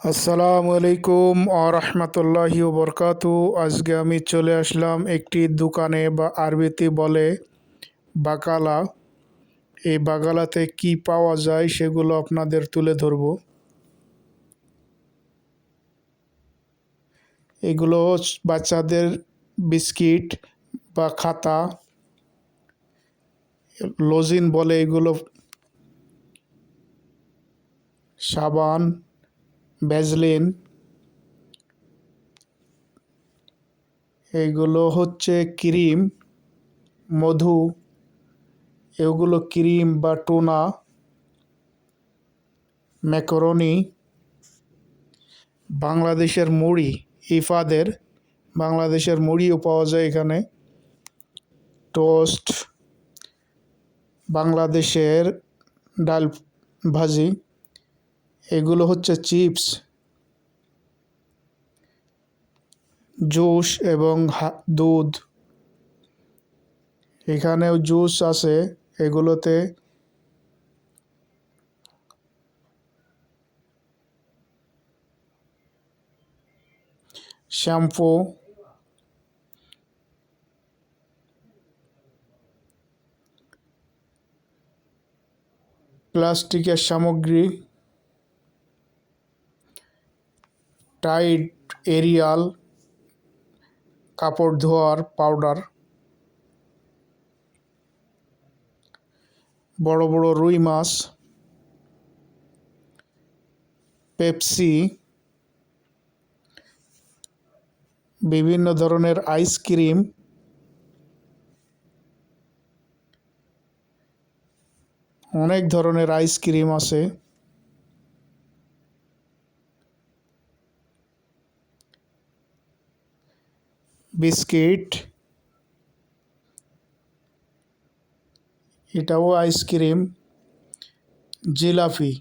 আসসালামু আলাইকুম আরহামতুল্লাহি বরকাতু। আজকে আমি চলে আসলাম একটি দোকানে বা আরবিতে বলে বাকালা এই বাগালাতে কি পাওয়া যায় সেগুলো আপনাদের তুলে ধরব। এগুলো বাচ্চাদের বিস্কিট বা খাতা। লজিন বলে এগুলো। সাবান। ভ্যাজলিন এইগুলো হচ্ছে ক্রিম, মধু। এগুলো ক্রিম বা টোনা, ম্যাকরনি। বাংলাদেশের মুড়ি, ইফাদের। বাংলাদেশের মুড়িও পাওয়া যায় এখানে। টোস্ট। বাংলাদেশের ডাল ভাজি। এগুলো হচ্ছে চিপস জুস এবং দুধ। এখানেও জুস আছে এগুলোতে শ্যাম্পু প্লাস্টিকের সামগ্রী। টাইড এরিয়াল, কাপড় ধোয়ার পাউডার, বড় বড় রুই মাছ, পেপসি, বিভিন্ন ধরনের আইসক্রিম অনেক ধরনের আইসক্রিম আছে। বিস্কিট। এটাও আইসক্রিম জিলাপি।